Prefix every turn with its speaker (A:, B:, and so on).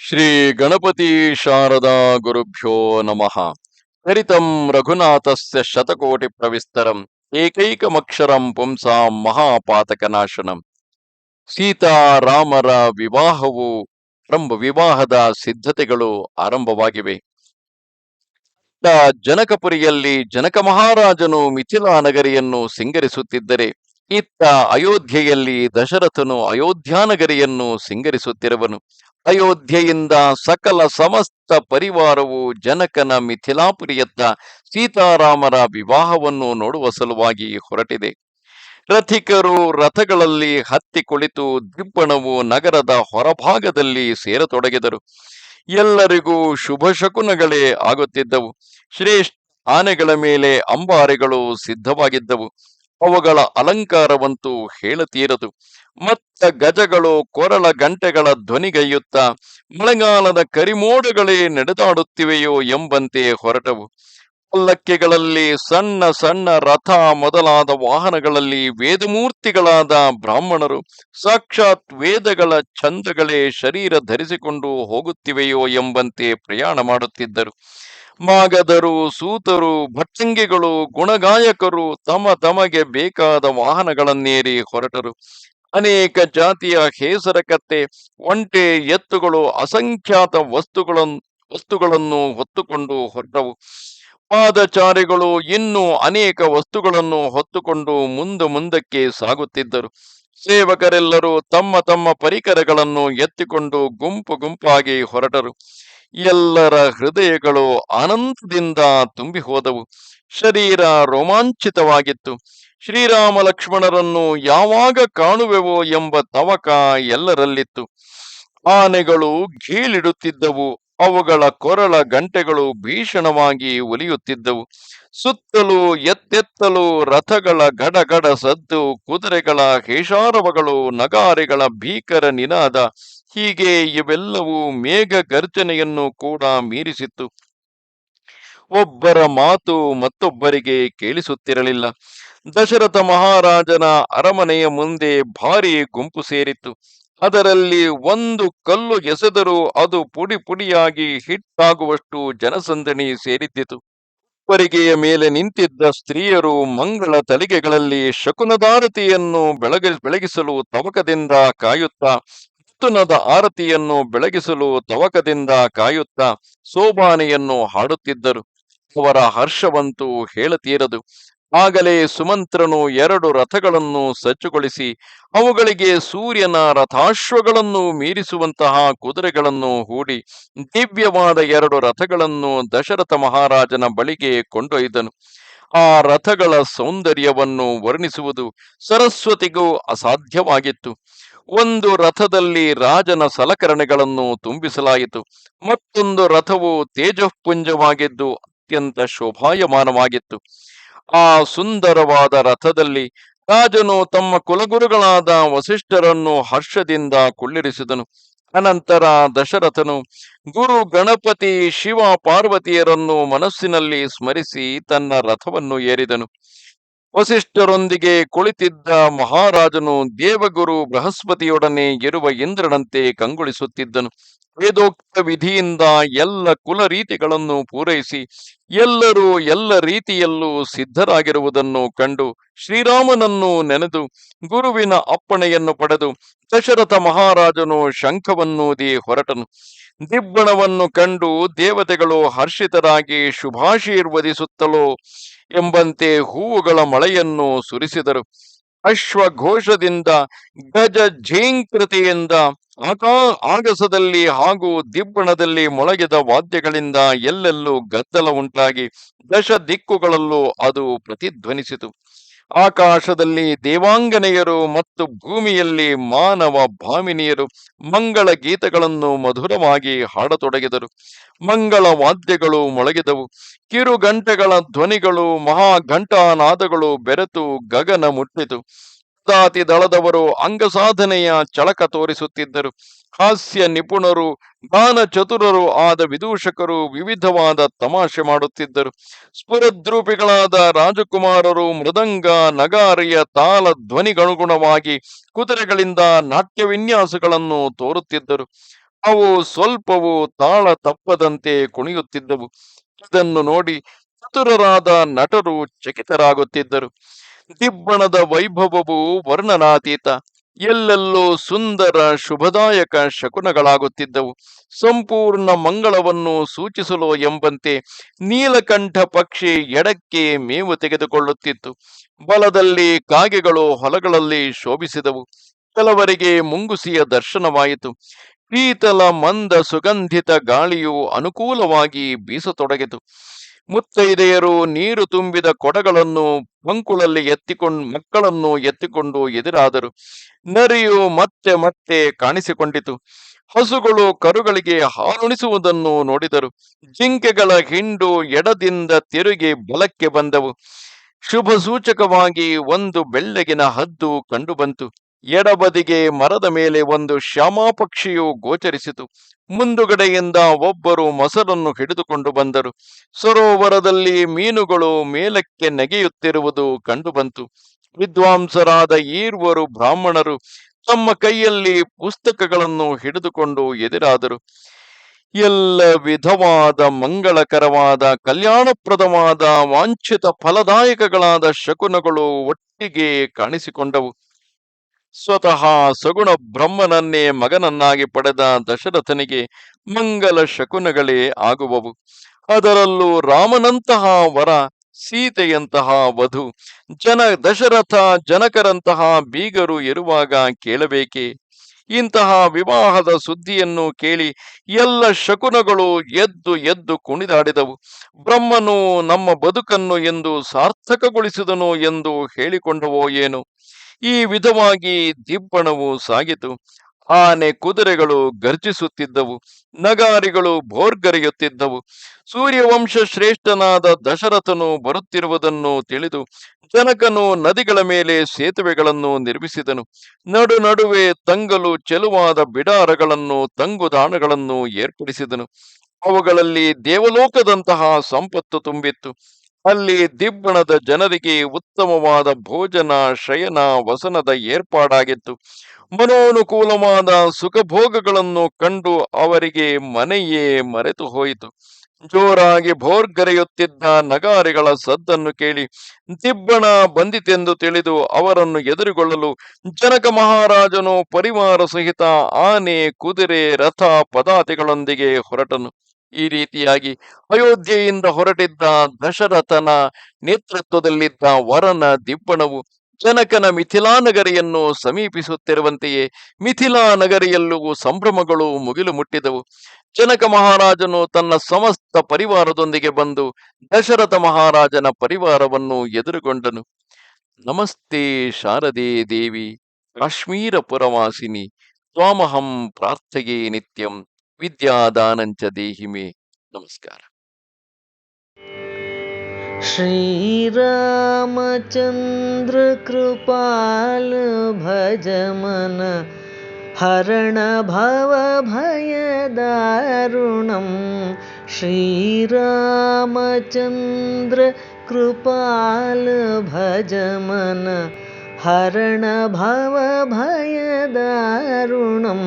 A: ಶ್ರೀ ಗಣಪತಿ ಶಾರದಾ ಗುರುಭ್ಯೋ ನಮಃ. ಹರಿತಂ ರಘುನಾಥಸ್ಯ ಶತಕೋಟಿ ಪ್ರವಿಸ್ತರಂ, ಏಕೈಕಮಕ್ಷರಂ ಪುಂಸಾಂ ಮಹಾಪಾತಕನಾಶನಂ. ಸೀತಾರಾಮರ ವಿವಾಹವು ಆರಂಭ ವಿವಾಹದ ಸಿದ್ಧತೆಗಳು ಆರಂಭವಾಗಿವೆ. ಜನಕಪುರಿಯಲ್ಲಿ ಜನಕ ಮಹಾರಾಜನು ಮಿಥಿಲಾ ನಗರಿಯನ್ನು ಸಿಂಗರಿಸುತ್ತಿದ್ದರೆ, ಇತ್ತ ಅಯೋಧ್ಯೆಯಲ್ಲಿ ದಶರಥನು ಅಯೋಧ್ಯಾನಗರಿಯನ್ನು ಸಿಂಗರಿಸುತ್ತಿರುವನು. ಅಯೋಧ್ಯೆಯಿಂದ ಸಕಲ ಸಮಸ್ತ ಪರಿವಾರವು ಜನಕನ ಮಿಥಿಲಾಪುರಿಯತ್ತ ಸೀತಾರಾಮರ ವಿವಾಹವನ್ನು ನೋಡುವ ಸಲುವಾಗಿ ಹೊರಟಿದೆ. ರಥಿಕರು ರಥಗಳಲ್ಲಿ ಹತ್ತಿ ಕುಳಿತು ದಿಬ್ಬಣವು ನಗರದ ಹೊರಭಾಗದಲ್ಲಿ ಸೇರತೊಡಗಿದರು. ಎಲ್ಲರಿಗೂ ಶುಭ ಶಕುನಗಳೇ ಆಗುತ್ತಿದ್ದವು. ಶ್ರೇಷ್ಠ ಆನೆಗಳ ಮೇಲೆ ಅಂಬಾರಿಗಳು ಸಿದ್ಧವಾಗಿದ್ದವು. ಅವುಗಳ ಅಲಂಕಾರವಂತೂ ಹೇಳತೀರದು. ಮತ್ತ ಗಜಗಳು ಕೊರಳ ಗಂಟೆಗಳ ಧ್ವನಿಗೈಯುತ್ತ ಮಳೆಗಾಲದ ಕರಿಮೋಡಗಳೇ ನಡೆದಾಡುತ್ತಿವೆಯೋ ಎಂಬಂತೆ ಹೊರಟವು. ಪಲ್ಲಕ್ಕಿಗಳಲ್ಲಿ ಸಣ್ಣ ಸಣ್ಣ ರಥ ಮೊದಲಾದ ವಾಹನಗಳಲ್ಲಿ ವೇದಮೂರ್ತಿಗಳಾದ ಬ್ರಾಹ್ಮಣರು ಸಾಕ್ಷಾತ್ ವೇದಗಳ ಛಂದಗಳೇ ಶರೀರ ಧರಿಸಿಕೊಂಡು ಹೋಗುತ್ತಿವೆಯೋ ಎಂಬಂತೆ ಪ್ರಯಾಣ ಮಾಡುತ್ತಿದ್ದರು. ಮಾಗದರು ಸೂತರು, ಭಟ್ಟಂಗಿಗಳು, ಗುಣಗಾಯಕರು ತಮ್ಮ ತಮಗೆ ಬೇಕಾದ ವಾಹನಗಳನ್ನೇರಿ ಹೊರಟರು. ಅನೇಕ ಜಾತಿಯ ಹೇಸರಕತ್ತೆ, ಒಂಟೆ ಎತ್ತುಗಳು, ಅಸಂಖ್ಯಾತ ವಸ್ತುಗಳನ್ನು ವಸ್ತುಗಳನ್ನು ಹೊತ್ತುಕೊಂಡು ಹೊರಟವು. ಪಾದಚಾರಿಗಳು ಇನ್ನೂ ಅನೇಕ ವಸ್ತುಗಳನ್ನು ಹೊತ್ತುಕೊಂಡು ಮುಂದೆ ಮುಂದಕ್ಕೆ ಸಾಗುತ್ತಿದ್ದರು. ಸೇವಕರೆಲ್ಲರೂ ತಮ್ಮ ತಮ್ಮ ಪರಿಕರಗಳನ್ನು ಎತ್ತಿಕೊಂಡು ಗುಂಪು ಗುಂಪಾಗಿ ಹೊರಟರು. ಎಲ್ಲರ ಹೃದಯಗಳು ಆನಂದದಿಂದ ತುಂಬಿ ಹೋದವು ಶರೀರ ರೋಮಾಂಚಿತವಾಗಿತ್ತು. ಶ್ರೀರಾಮ ಲಕ್ಷ್ಮಣರನ್ನು ಯಾವಾಗ ಕಾಣುವೆವೋ ಎಂಬ ತವಕ ಎಲ್ಲರಲ್ಲಿತ್ತು. ಆನೆಗಳು ಘೀಳಿಡುತ್ತಿದ್ದವು ಅವುಗಳ ಕೊರಳ ಗಂಟೆಗಳು ಭೀಷಣವಾಗಿ ಒಲಿಯುತ್ತಿದ್ದವು. ಸುತ್ತಲೂ ಎತ್ತೆತ್ತಲು ರಥಗಳ ಗಡಗಡ ಸದ್ದು, ಕುದುರೆಗಳ ಹೇಷಾರವಗಳು, ನಗಾರಿಗಳ ಭೀಕರ ನಿನಾದ, ಹೀಗೆ ಇವೆಲ್ಲವೂ ಮೇಘ ಗರ್ಜನೆಯನ್ನು ಕೂಡ ಮೀರಿಸಿತ್ತು. ಒಬ್ಬರ ಮಾತು ಮತ್ತೊಬ್ಬರಿಗೆ ಕೇಳಿಸುತ್ತಿರಲಿಲ್ಲ. ದಶರಥ ಮಹಾರಾಜನ ಅರಮನೆಯ ಮುಂದೆ ಭಾರಿ ಗುಂಪು ಸೇರಿತ್ತು. ಅದರಲ್ಲಿ ಒಂದು ಕಲ್ಲು ಎಸೆದರೂ ಅದು ಪುಡಿ ಪುಡಿಯಾಗಿ ಹಿಟ್ಟಾಗುವಷ್ಟು ಜನಸಂದಣಿ ಸೇರಿದ್ದಿತು. ಪರಿಗೆಯ ಮೇಲೆ ನಿಂತಿದ್ದ ಸ್ತ್ರೀಯರು ಮಂಗಳ ತಲಿಗೆಗಳಲ್ಲಿ ಶಕುನದಾರತಿಯನ್ನು ಬೆಳಗ, ಬೆಳಗಿಸಲು ತವಕದಿಂದ ಕಾಯುತ್ತಾ ಮುತ್ತುನದ ಆರತಿಯನ್ನು ಬೆಳಗಿಸಲು ತವಕದಿಂದ ಕಾಯುತ್ತಾ, ಸೋಬಾನೆಯನ್ನು ಹಾಡುತ್ತಿದ್ದರು. ಅವರ ಹರ್ಷವಂತೂ ಹೇಳತೀರದು. ಆಗಲೇ ಸುಮಂತ್ರನು ಎರಡು ರಥಗಳನ್ನು ಸಜ್ಜುಗೊಳಿಸಿ, ಅವುಗಳಿಗೆ ಸೂರ್ಯನ ರಥಾಶ್ವಗಳನ್ನು ಮೀರಿಸುವಂತಹ ಕುದುರೆಗಳನ್ನು ಹೂಡಿ, ದಿವ್ಯವಾದ ಎರಡು ರಥಗಳನ್ನು ದಶರಥ ಮಹಾರಾಜನ ಬಳಿಗೆ ಕೊಂಡೊಯ್ದನು. ಆ ರಥಗಳ ಸೌಂದರ್ಯವನ್ನು ವರ್ಣಿಸುವುದು ಸರಸ್ವತಿಗೂ ಅಸಾಧ್ಯವಾಗಿತ್ತು. ಒಂದು ರಥದಲ್ಲಿ ರಾಜನ ಸಲಕರಣೆಗಳನ್ನು ತುಂಬಿಸಲಾಯಿತು. ಮತ್ತೊಂದು ರಥವು ತೇಜಃಪುಂಜವಾಗಿದ್ದು ಅತ್ಯಂತ ಶೋಭಾಯಮಾನವಾಗಿತ್ತು. ಆ ಸುಂದರವಾದ ರಥದಲ್ಲಿ ರಾಜನು ತಮ್ಮ ಕುಲಗುರುಗಳಾದ ವಸಿಷ್ಠರನ್ನು ಹರ್ಷದಿಂದ ಕುಳ್ಳಿರಿಸಿದನು. ಅನಂತರ ದಶರಥನು ಗುರು ಗಣಪತಿ ಶಿವ ಪಾರ್ವತಿಯರನ್ನು ಮನಸ್ಸಿನಲ್ಲಿ ಸ್ಮರಿಸಿ ತನ್ನ ರಥವನ್ನು ಏರಿದನು. ವಸಿಷ್ಠರೊಂದಿಗೆ ಕುಳಿತಿದ್ದ ಮಹಾರಾಜನು ದೇವಗುರು ಬೃಹಸ್ಪತಿಯೊಡನೆ ಇರುವ ಇಂದ್ರನಂತೆ ಕಂಗೊಳಿಸುತ್ತಿದ್ದನು. ವೇದೋಕ್ತ ವಿಧಿಯಿಂದ ಎಲ್ಲ ಕುಲ ರೀತಿಗಳನ್ನು ಪೂರೈಸಿ ಎಲ್ಲರೂ ಎಲ್ಲ ರೀತಿಯಲ್ಲೂ ಸಿದ್ಧರಾಗಿರುವುದನ್ನು ಕಂಡು ಶ್ರೀರಾಮನನ್ನು ನೆನೆದು ಗುರುವಿನ ಅಪ್ಪಣೆಯನ್ನು ಪಡೆದು ದಶರಥ ಮಹಾರಾಜನು ಶಂಖವನ್ನೂದಿ ಹೊರಟನು. ದಿಬ್ಬಣವನ್ನು ಕಂಡು ದೇವತೆಗಳು ಹರ್ಷಿತರಾಗಿ ಶುಭಾಶೀರ್ವದಿಸುತ್ತಲೋ ಎಂಬಂತೆ ಹೂವುಗಳ ಮಳೆಯನ್ನು ಸುರಿಸಿದರು. ಅಶ್ವಘೋಷದಿಂದ ಗಜ ಝೇಂಕೃತಿಯಿಂದ ಆಕಾ ಆಗಸದಲ್ಲಿ ಹಾಗೂ ದಿಬ್ಬಣದಲ್ಲಿ ಮೊಳಗಿದ ವಾದ್ಯಗಳಿಂದ ಎಲ್ಲೆಲ್ಲೂ ಗದ್ದಲ ಉಂಟಾಗಿ ದಶ ದಿಕ್ಕುಗಳಲ್ಲೂ ಅದು ಪ್ರತಿಧ್ವನಿಸಿತು. ಆಕಾಶದಲ್ಲಿ ದೇವಾಂಗನೆಯರು ಮತ್ತು ಭೂಮಿಯಲ್ಲಿ ಮಾನವ ಭಾಮಿನಿಯರು ಮಂಗಳ ಗೀತಗಳನ್ನು ಮಧುರವಾಗಿ ಹಾಡತೊಡಗಿದರು. ಮಂಗಳ ವಾದ್ಯಗಳು ಮೊಳಗಿದವು. ಕಿರುಗಂಟೆಗಳ ಧ್ವನಿಗಳು, ಮಹಾಘಂಟಾನಾದಗಳು ಬೆರೆತು ಗಗನ ಮುಟ್ಟಿತು. ದಾತಿ ದಳದವರು ಅಂಗಸಾಧನೆಯ ಚಳಕ ತೋರಿಸುತ್ತಿದ್ದರು. ಹಾಸ್ಯ ನಿಪುಣರು, ಗಾನ ಚತುರರು ಆದ ವಿದೂಷಕರು ವಿವಿಧವಾದ ತಮಾಷೆ ಮಾಡುತ್ತಿದ್ದರು. ಸ್ಫುರದ್ರೂಪಿಗಳಾದ ರಾಜಕುಮಾರರು ಮೃದಂಗ, ನಗಾರಿಯ ತಾಲ ಧ್ವನಿಗನುಗುಣವಾಗಿ ಕುದುರೆಗಳಿಂದ ನಾಟ್ಯ ವಿನ್ಯಾಸಗಳನ್ನು ತೋರುತ್ತಿದ್ದರು. ಅವು ಸ್ವಲ್ಪವೂ ತಾಳ ತಪ್ಪದಂತೆ ಕುಣಿಯುತ್ತಿದ್ದವು. ಇದನ್ನು ನೋಡಿ ಚತುರರಾದ ನಟರು ಚಕಿತರಾಗುತ್ತಿದ್ದರು. ದಿಬ್ಬಣದ ವೈಭವವು ವರ್ಣನಾತೀತ. ಎಲ್ಲೆಲ್ಲೋ ಸುಂದರ ಶುಭದಾಯಕ ಶಕುನಗಳಾಗುತ್ತಿದ್ದವು. ಸಂಪೂರ್ಣ ಮಂಗಳವನ್ನು ಸೂಚಿಸಲು ಎಂಬಂತೆ ನೀಲಕಂಠ ಪಕ್ಷಿ ಎಡಕ್ಕೆ ಮೇವು ತೆಗೆದುಕೊಳ್ಳುತ್ತಿತ್ತು. ಬಲದಲ್ಲಿ ಕಾಗೆಗಳು ಹೊಲಗಳಲ್ಲಿ ಶೋಭಿಸಿದವು. ಕೆಲವರಿಗೆ ಮುಂಗುಸಿಯ ದರ್ಶನವಾಯಿತು. ಶೀತಲ ಮಂದ ಸುಗಂಧಿತ ಗಾಳಿಯು ಅನುಕೂಲವಾಗಿ ಬೀಸತೊಡಗಿತು. ಮುತ್ತೈದೆಯರು ನೀರು ತುಂಬಿದ ಕೊಡಗಳನ್ನು ಪಂಕುಳಲ್ಲಿ ಎತ್ತಿಕೊಂಡು, ಮಕ್ಕಳನ್ನು ಎತ್ತಿಕೊಂಡು ಎದುರಾದರು. ನರಿಯು ಮತ್ತೆ ಮತ್ತೆ ಕಾಣಿಸಿಕೊಂಡಿತು. ಹಸುಗಳು ಕರುಗಳಿಗೆ ಹಾಲುಣಿಸುವುದನ್ನು ನೋಡಿದರು. ಜಿಂಕೆಗಳ ಹಿಂಡು ಎಡದಿಂದ ತಿರುಗಿ ಬಲಕ್ಕೆ ಬಂದವು. ಶುಭ ಸೂಚಕವಾಗಿ ಒಂದು ಬೆಳ್ಳಗಿನ ಹದ್ದು ಕಂಡುಬಂತು. ಎಡಬದಿಗೆ ಮರದ ಮೇಲೆ ಒಂದು ಶ್ಯಾಮಾ ಪಕ್ಷಿಯು ಗೋಚರಿಸಿತು. ಮುಂದುಗಡೆಯಿಂದ ಒಬ್ಬರು ಮೊಸರನ್ನು ಹಿಡಿದುಕೊಂಡು ಬಂದರು. ಸರೋವರದಲ್ಲಿ ಮೀನುಗಳು ಮೇಲಕ್ಕೆ ನೆಗೆಯುತ್ತಿರುವುದು ಕಂಡುಬಂತು. ವಿದ್ವಾಂಸರಾದ ಈರ್ವರು ಬ್ರಾಹ್ಮಣರು ತಮ್ಮ ಕೈಯಲ್ಲಿ ಪುಸ್ತಕಗಳನ್ನು ಹಿಡಿದುಕೊಂಡು ಎದುರಾದರು. ಎಲ್ಲ ವಿಧವಾದ ಮಂಗಳಕರವಾದ, ಕಲ್ಯಾಣಪ್ರದವಾದ, ವಾಂಛಿತ ಫಲದಾಯಕಗಳಾದ ಶಕುನಗಳು ಒಟ್ಟಿಗೆ ಕಾಣಿಸಿಕೊಂಡವು. ಸ್ವತಃ ಸಗುಣ ಬ್ರಹ್ಮನನ್ನೇ ಮಗನನ್ನಾಗಿ ಪಡೆದ ದಶರಥನಿಗೆ ಮಂಗಲ ಶಕುನಗಳೇ ಆಗುವವು. ಅದರಲ್ಲೂ ರಾಮನಂತಹ ವರ, ಸೀತೆಯಂತಹ ವಧು, ಜನ ದಶರಥ ಜನಕರಂತಹ ಬೀಗರು ಇರುವಾಗ ಕೇಳಬೇಕೆ? ಇಂತಹ ವಿವಾಹದ ಸುದ್ದಿಯನ್ನು ಕೇಳಿ ಎಲ್ಲ ಶಕುನಗಳು ಎದ್ದು ಎದ್ದು ಕುಣಿದಾಡಿದವು. ಬ್ರಹ್ಮನು ನಮ್ಮ ಬದುಕನ್ನು ಎಂದು ಸಾರ್ಥಕಗೊಳಿಸಿದನು ಎಂದು ಹೇಳಿಕೊಂಡವೋ ಏನು? ಈ ವಿಧವಾಗಿ ದಿಬ್ಬಣವು ಸಾಗಿತು. ಆನೆ ಕುದುರೆಗಳು ಗರ್ಜಿಸುತ್ತಿದ್ದವು. ನಗಾರಿಗಳು ಭೋರ್ಗರೆಯುತ್ತಿದ್ದವು. ಸೂರ್ಯವಂಶ ಶ್ರೇಷ್ಠನಾದ ದಶರಥನು ಬರುತ್ತಿರುವುದನ್ನು ತಿಳಿದು ಜನಕನು ನದಿಗಳ ಮೇಲೆ ಸೇತುವೆಗಳನ್ನು ನಿರ್ಮಿಸಿದನು. ನಡು ನಡುವೆ ತಂಗಲು ಚೆಲುವಾದ ಬಿಡಾರಗಳನ್ನು, ತಂಗುದಾಣಗಳನ್ನು ಏರ್ಪಡಿಸಿದನು. ಅವುಗಳಲ್ಲಿ ದೇವಲೋಕದಂತಹ ಸಂಪತ್ತು ತುಂಬಿತ್ತು. ಅಲ್ಲಿ ದಿಬ್ಬಣದ ಜನರಿಗೆ ಉತ್ತಮವಾದ ಭೋಜನ, ಶಯನ, ವಸನದ ಏರ್ಪಾಡಾಗಿತ್ತು. ಮನೋನುಕೂಲವಾದ ಸುಖಭೋಗಗಳನ್ನು ಕಂಡು ಅವರಿಗೆ ಮನೆಯೇ ಮರೆತು ಹೋಯಿತು. ಜೋರಾಗಿ ಭೋರ್ಗರೆಯುತ್ತಿದ್ದ ನಗಾರಿಗಳ ಸದ್ದನ್ನು ಕೇಳಿ ದಿಬ್ಬಣ ಬಂದಿತೆಂದು ತಿಳಿದು ಅವರನ್ನು ಎದುರುಗೊಳ್ಳಲು ಜನಕ ಮಹಾರಾಜನು ಪರಿವಾರ ಸಹಿತ ಆನೆ, ಕುದುರೆ, ರಥ, ಪದಾತಿಗಳೊಂದಿಗೆ ಹೊರಟನು. ಈ ರೀತಿಯಾಗಿ ಅಯೋಧ್ಯೆಯಿಂದ ಹೊರಟಿದ್ದ ದಶರಥನ ನೇತೃತ್ವದಲ್ಲಿದ್ದ ವರನ ದಿಬ್ಬಣವು ಜನಕನ ಮಿಥಿಲಾ ನಗರಿಯನ್ನು ಸಮೀಪಿಸುತ್ತಿರುವಂತೆಯೇ ಮಿಥಿಲಾ ನಗರಿಯಲ್ಲೂ ಸಂಭ್ರಮಗಳು ಮುಗಿಲು ಮುಟ್ಟಿದವು. ಜನಕ ಮಹಾರಾಜನು ತನ್ನ ಸಮಸ್ತ ಪರಿವಾರದೊಂದಿಗೆ ಬಂದು ದಶರಥ ಮಹಾರಾಜನ ಪರಿವಾರವನ್ನು ಎದುರುಗೊಂಡನು. ನಮಸ್ತೆ ಶಾರದೆ ದೇವಿ, ಕಾಶ್ಮೀರ ಪುರವಾಸಿನಿ, ತ್ವಾಮಹಂ ಪ್ರಾರ್ಥೆಯೇ ನಿತ್ಯಂ. विद्यादान देहि मे
B: नमस्कार। श्रीरामचन्द्रकृपाल भजमन हरणभवभयदारुणं श्रीरामचन्द्रकृपाल भजमन हरणभवभयदारुणम्